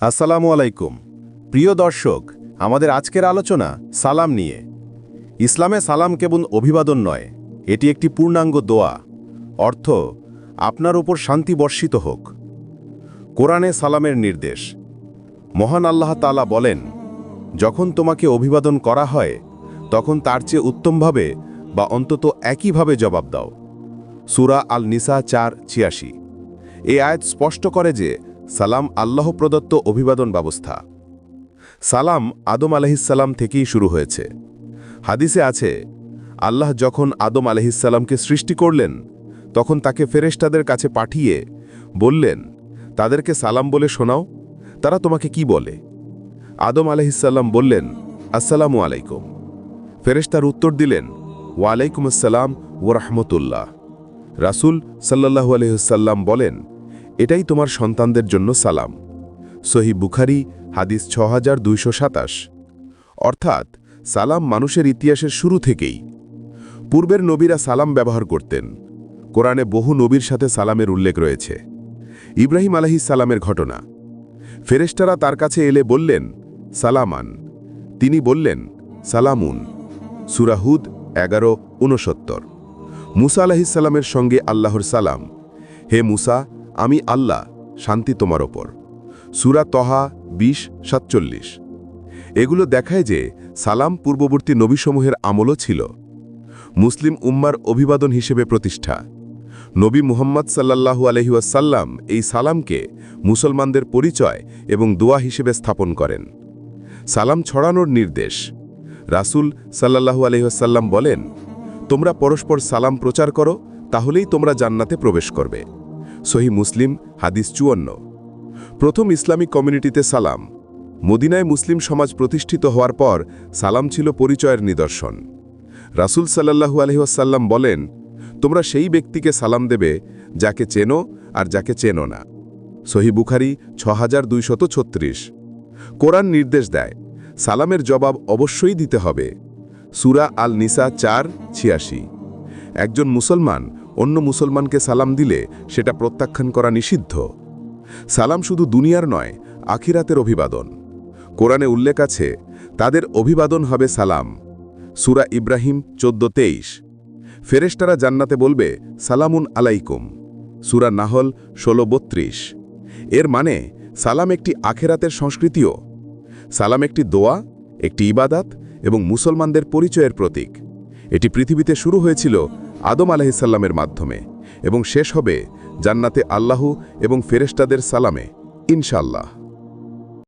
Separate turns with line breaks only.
আসসালামু আলাইকুম। প্রিয় দর্শক, আমাদের আজকের আলোচনা সালাম নিয়ে। ইসলামে সালাম কেবল অভিবাদন নয়, এটি একটি পূর্ণাঙ্গ দোয়া। অর্থ, আপনার উপর শান্তি বর্ষিত হোক। কোরআনে সালামের নির্দেশ। মহান আল্লাহ তালা বলেন, যখন তোমাকে অভিবাদন করা হয়, তখন তার চেয়ে উত্তমভাবে বা অন্তত একইভাবে জবাব দাও। সুরা আল নিসা চার ছিয়াশি। এই আয়াত স্পষ্ট করে যে সালাম আল্লাহ প্রদত্ত অভিবাদন ব্যবস্থা। সালাম আদম আলহিসাল্লাম থেকেই শুরু হয়েছে। হাদিসে আছে, আল্লাহ যখন আদম আলহিসাল্লামকে সৃষ্টি করলেন, তখন তাকে ফেরেশতাদের কাছে পাঠিয়ে বললেন, তাদেরকে সালাম বলে শোনাও, তারা তোমাকে কি বলে? আদম আলহিসাল্লাম বললেন, আসসালামু আলাইকুম। ফেরেশতার উত্তর দিলেন, ওয়ালাইকুম আসসালাম ও রহমতুল্লাহ। রাসুল সাল্লাহু আলহিসাল্লাম বলেন এটাই তোমার সন্তানদের জন্য সালাম। সহি বুখারি, হাদিস ছ অর্থাৎ, সালাম মানুষের ইতিহাসের শুরু থেকেই। পূর্বের নবীরা সালাম ব্যবহার করতেন। কোরআনে বহু নবীর সাথে সালামের উল্লেখ রয়েছে। ইব্রাহিম আলহি সালামের ঘটনা। ফেরেশতারা তার কাছে এলে বললেন, সালামান। তিনি বললেন, সালামুন। সুরাহুদ এগারো উনসত্তর মুসা আলাহিসাল্লামের সঙ্গে আল্লাহর সালাম। হে মুসা আমি আল্লাহ, শান্তি তোমার ওপর। সুরা তহা বিশ, সাতচল্লিশ। এগুলো দেখায় যে সালাম পূর্ববর্তী নবীসমূহের আমলও ছিল। মুসলিম উম্মার অভিবাদন হিসেবে প্রতিষ্ঠা। নবী মুহাম্মদ সাল্লাল্লাহু আলহিউসাল্লাম এই সালামকে মুসলমানদের পরিচয় এবং দোয়া হিসেবে স্থাপন করেন। সালাম ছড়ানোর নির্দেশ। রাসুল সাল্লাল্লাহু আলহিহাসাল্লাম বলেন, তোমরা পরস্পর সালাম প্রচার করো, তাহলেই তোমরা জান্নাতে প্রবেশ করবে। সহি মুসলিম, হাদিস চুয়ান্ন। প্রথম ইসলামিক কমিউনিটিতে সালাম। মদিনায় মুসলিম সমাজ প্রতিষ্ঠিত হওয়ার পর সালাম ছিল পরিচয়ের নিদর্শন। রাসুল সাল্লাহু আলহিহাসাল্লাম বলেন, তোমরা সেই ব্যক্তিকে সালাম দেবে যাকে চেনো আর যাকে চেনো না। সহি বুখারি ছ হাজার দুইশত ছত্রিশ। কোরআন নির্দেশ দেয়, সালামের জবাব অবশ্যই দিতে হবে। সুরা আল নিসা চার ছিয়াশি। একজন মুসলমান অন্য মুসলমানকে সালাম দিলে সেটা প্রত্যাখ্যান করা নিষিদ্ধ। সালাম শুধু দুনিয়ার নয়, আখিরাতের অভিবাদন। কোরআনে উল্লেখ আছে, তাদের অভিবাদন হবে সালাম। সুরা ইব্রাহিম চোদ্দ তেইশ ফেরেশতারা জান্নাতে বলবে, সালামুন আলাইকুম। সুরা নাহল ষোলো বত্রিশ এর মানে সালাম একটি আখেরাতের সংস্কৃতিও। সালাম একটি দোয়া, একটি ইবাদাত এবং মুসলমানদের পরিচয়ের প্রতীক। এটি পৃথিবীতে শুরু হয়েছিল আদম আলাহিসাল্লামের মাধ্যমে এবং শেষ হবে জান্নাতে আল্লাহ এবং ফেরেস্তাদের সালামে ইনশাল্লাহ